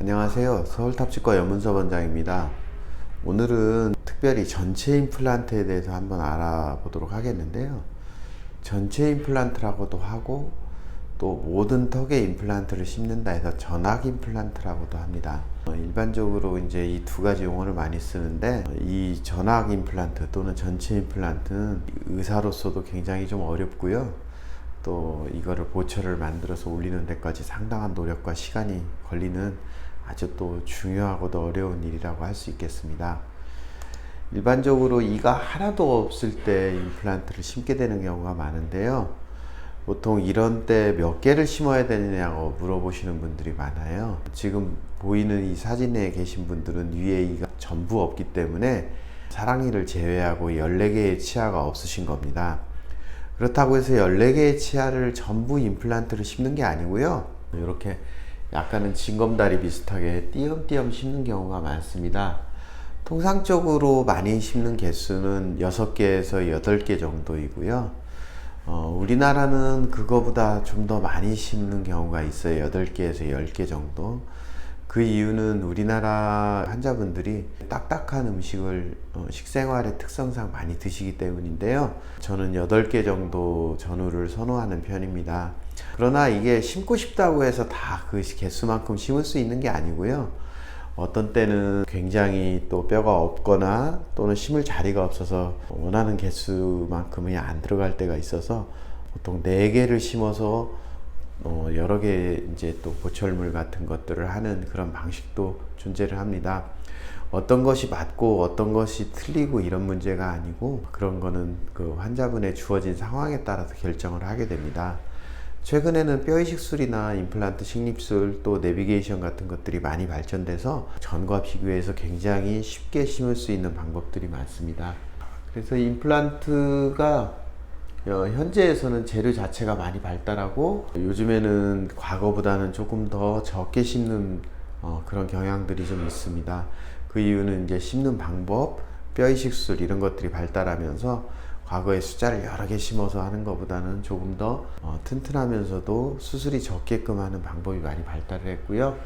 안녕하세요. 서울탑치과 염문서 원장입니다. 오늘은 특별히 전체 임플란트에 대해서 한번 알아보도록 하겠는데요. 전체 임플란트라고도 하고 또 모든 턱에 임플란트를 심는다 해서 전악 임플란트라고도 합니다. 어, 일반적으로 이제 이 두 가지 용어를 많이 쓰는데 어, 이 전악 임플란트 또는 전체 임플란트는 의사로서도 굉장히 좀 어렵고요. 또 이거를 보철을 만들어서 올리는 데까지 상당한 노력과 시간이 걸리는 아주 또 중요하고도 어려운 일이라고 할 수 있겠습니다. 일반적으로 이가 하나도 없을 때 임플란트를 심게 되는 경우가 많은데요. 보통 이런 때 몇 개를 심어야 되느냐고 물어보시는 분들이 많아요. 지금 보이는 이 사진에 계신 분들은 위에 이가 전부 없기 때문에 사랑니를 제외하고 14개의 치아가 없으신 겁니다. 그렇다고 해서 14개의 치아를 전부 임플란트를 심는 게 아니고요. 이렇게 약간은 징검다리 비슷하게 띄엄띄엄 심는 경우가 많습니다. 통상적으로 많이 심는 개수는 6개에서 8개 정도이고요. 어, 우리나라는 그거보다 좀 더 많이 심는 경우가 있어요. 8개에서 10개 정도. 그 이유는 우리나라 환자분들이 딱딱한 음식을 어, 식생활의 특성상 많이 드시기 때문인데요. 저는 8개 정도 전후를 선호하는 편입니다. 그러나 이게 심고 싶다고 해서 다 그 개수만큼 심을 수 있는 게 아니고요. 어떤 때는 굉장히 또 뼈가 없거나 또는 심을 자리가 없어서 원하는 개수만큼이 안 들어갈 때가 있어서 보통 4개를 심어서 어, 여러 개 이제 또 보철물 같은 것들을 하는 그런 방식도 존재를 합니다. 어떤 것이 맞고 어떤 것이 틀리고 이런 문제가 아니고 그런 거는 그 환자분의 주어진 상황에 따라서 결정을 하게 됩니다. 최근에는 뼈 이식술이나 임플란트 식립술 또 내비게이션 같은 것들이 많이 발전돼서 전과 비교해서 굉장히 쉽게 심을 수 있는 방법들이 많습니다. 그래서 임플란트가 어, 현재에서는 재료 자체가 많이 발달하고 요즘에는 과거보다는 조금 더 적게 심는 어, 그런 경향들이 좀 있습니다. 그 이유는 이제 심는 방법, 뼈 이식술 이런 것들이 발달하면서 과거에 숫자를 여러 개 심어서 하는 것보다는 조금 더 어, 튼튼하면서도 수술이 적게끔 하는 방법이 많이 발달을 했고요.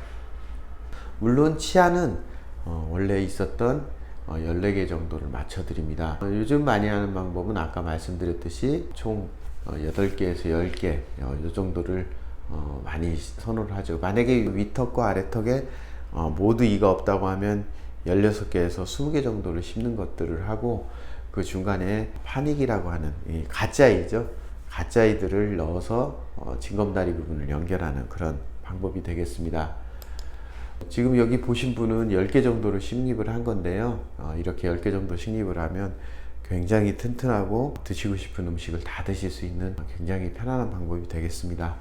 물론 치아는 어, 원래 있었던 어, 14개 정도를 맞춰드립니다. 어, 요즘 많이 하는 방법은 아까 말씀드렸듯이 총 어, 8개에서 10개 어, 이 정도를 어, 많이 선호를 하죠. 만약에 위턱과 아래턱에 어, 모두 이가 없다고 하면 16개에서 20개 정도를 심는 것들을 하고 그 중간에 파닉이라고 하는 이 가짜이죠. 가짜이들을 넣어서 어, 징검다리 부분을 연결하는 그런 방법이 되겠습니다. 지금 여기 보신 분은 10개 정도를 식립을 한 건데요. 어, 이렇게 10개 정도 식립을 하면 굉장히 튼튼하고 드시고 싶은 음식을 다 드실 수 있는 굉장히 편안한 방법이 되겠습니다.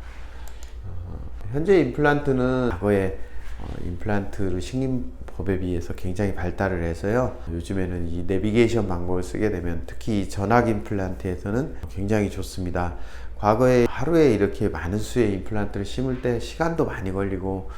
어, 현재 임플란트는 과거에 어, 임플란트를 식립 법에 비해서 굉장히 발달을 해서요. 요즘에는 이 내비게이션 방법을 쓰게 되면 특히 이 전악 임플란트에서는 굉장히 좋습니다. 과거에 하루에 이렇게 많은 수의 임플란트를 심을 때 시간도 많이 걸리고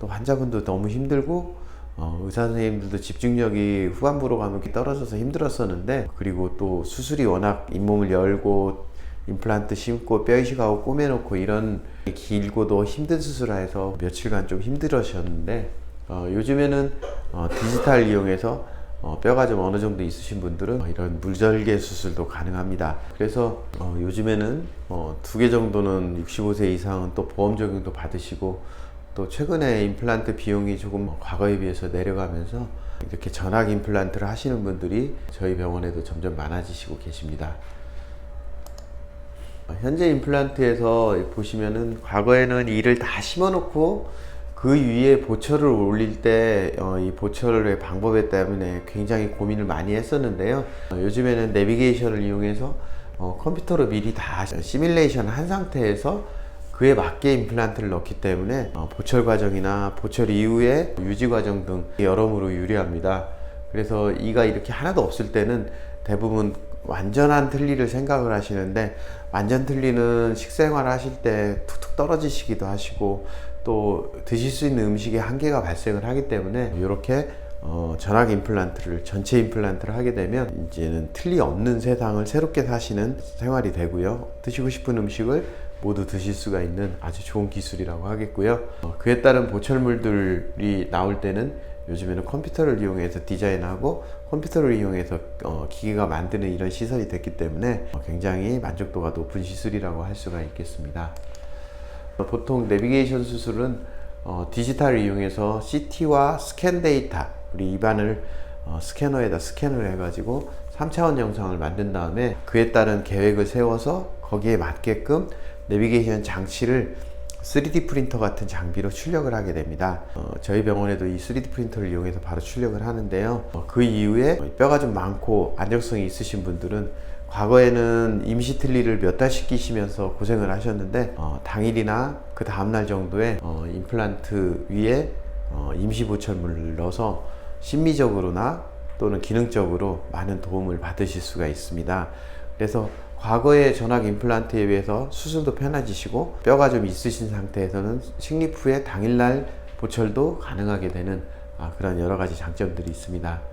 또 환자분도 너무 힘들고 어, 의사 선생님들도 집중력이 후반부로 가면 떨어져서 힘들었었는데 그리고 또 수술이 워낙 잇몸을 열고 임플란트 심고 뼈 이식하고 꼬매놓고 이런 길고도 힘든 수술을 해서 며칠간 좀 힘들으셨는데 어, 요즘에는 어, 디지털 이용해서 어, 뼈가 좀 어느 정도 있으신 분들은 어, 이런 물절개 수술도 가능합니다. 그래서 어, 요즘에는 어, 두개 정도는 65세 이상은 또 보험 적용도 받으시고 또 최근에 임플란트 비용이 조금 과거에 비해서 내려가면서 이렇게 전악 임플란트를 하시는 분들이 저희 병원에도 점점 많아지시고 계십니다. 어, 현재 임플란트에서 보시면은 과거에는 이를 다 심어놓고 그 위에 보철을 올릴 때 이 보철의 방법에 때문에 굉장히 고민을 많이 했었는데요. 어, 요즘에는 내비게이션을 이용해서 어, 컴퓨터로 미리 다 시뮬레이션 한 상태에서 그에 맞게 임플란트를 넣기 때문에 어, 보철 과정이나 보철 이후에 유지 과정 등 여러모로 유리합니다. 그래서 이가 이렇게 하나도 없을 때는 대부분 완전한 틀니를 생각을 하시는데 완전 틀니는 식생활 하실 때 툭툭 떨어지시기도 하시고 또 드실 수 있는 음식에 한계가 발생을 하기 때문에 이렇게 어, 전학 임플란트를 전체 임플란트를 하게 되면 이제는 틀리 없는 세상을 새롭게 사시는 생활이 되고요. 드시고 싶은 음식을 모두 드실 수가 있는 아주 좋은 기술이라고 하겠고요. 어, 그에 따른 보철물들이 나올 때는 요즘에는 컴퓨터를 이용해서 디자인하고 컴퓨터를 이용해서 어, 기계가 만드는 이런 시설이 됐기 때문에 어, 굉장히 만족도가 높은 시술이라고 할 수가 있겠습니다. 어, 보통 내비게이션 수술은 어, 디지털을 이용해서 CT와 스캔 데이터 우리 입안을 어, 스캐너에다 스캔을 해가지고 3차원 영상을 만든 다음에 그에 따른 계획을 세워서 거기에 맞게끔 내비게이션 장치를 3D 프린터 같은 장비로 출력을 하게 됩니다. 어, 저희 병원에도 이 3D 프린터를 이용해서 바로 출력을 하는데요. 어, 그 이후에 뼈가 좀 많고 안정성이 있으신 분들은 과거에는 임시 틀니를 몇 달씩 끼시면서 고생을 하셨는데 어, 당일이나 그 다음날 정도에 어, 임플란트 위에 어, 임시 보철물을 넣어서 심미적으로나 또는 기능적으로 많은 도움을 받으실 수가 있습니다. 그래서 과거의 전학 임플란트에 비해서 수술도 편해지시고 뼈가 좀 있으신 상태에서는 식립 후에 당일날 보철도 가능하게 되는 아, 그런 여러 가지 장점들이 있습니다.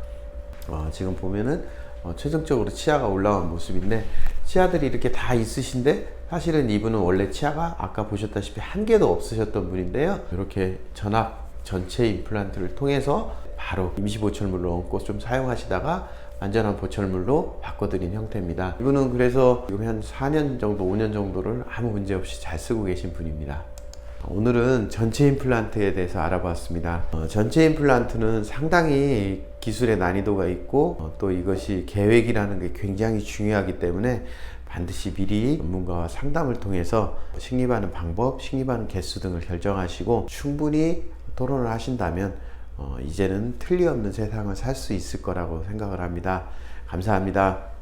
어, 지금 보면은 어, 최종적으로 치아가 올라온 모습인데 치아들이 이렇게 다 있으신데 사실은 이분은 원래 치아가 아까 보셨다시피 한 개도 없으셨던 분인데요. 이렇게 전압 전체 임플란트를 통해서 바로 임시 보철물로 얹고 좀 사용하시다가 안전한 보철물로 바꿔드린 형태입니다. 이분은 그래서 지금 한 4년 정도, 5년 정도를 아무 문제 없이 잘 쓰고 계신 분입니다. 오늘은 전체 임플란트에 대해서 알아봤습니다. 어, 전체 임플란트는 상당히 기술의 난이도가 있고 어, 또 이것이 계획이라는 게 굉장히 중요하기 때문에 반드시 미리 전문가와 상담을 통해서 식립하는 방법, 식립하는 개수 등을 결정하시고 충분히 토론을 하신다면 어, 이제는 틀림없는 세상을 살 수 있을 거라고 생각을 합니다. 감사합니다.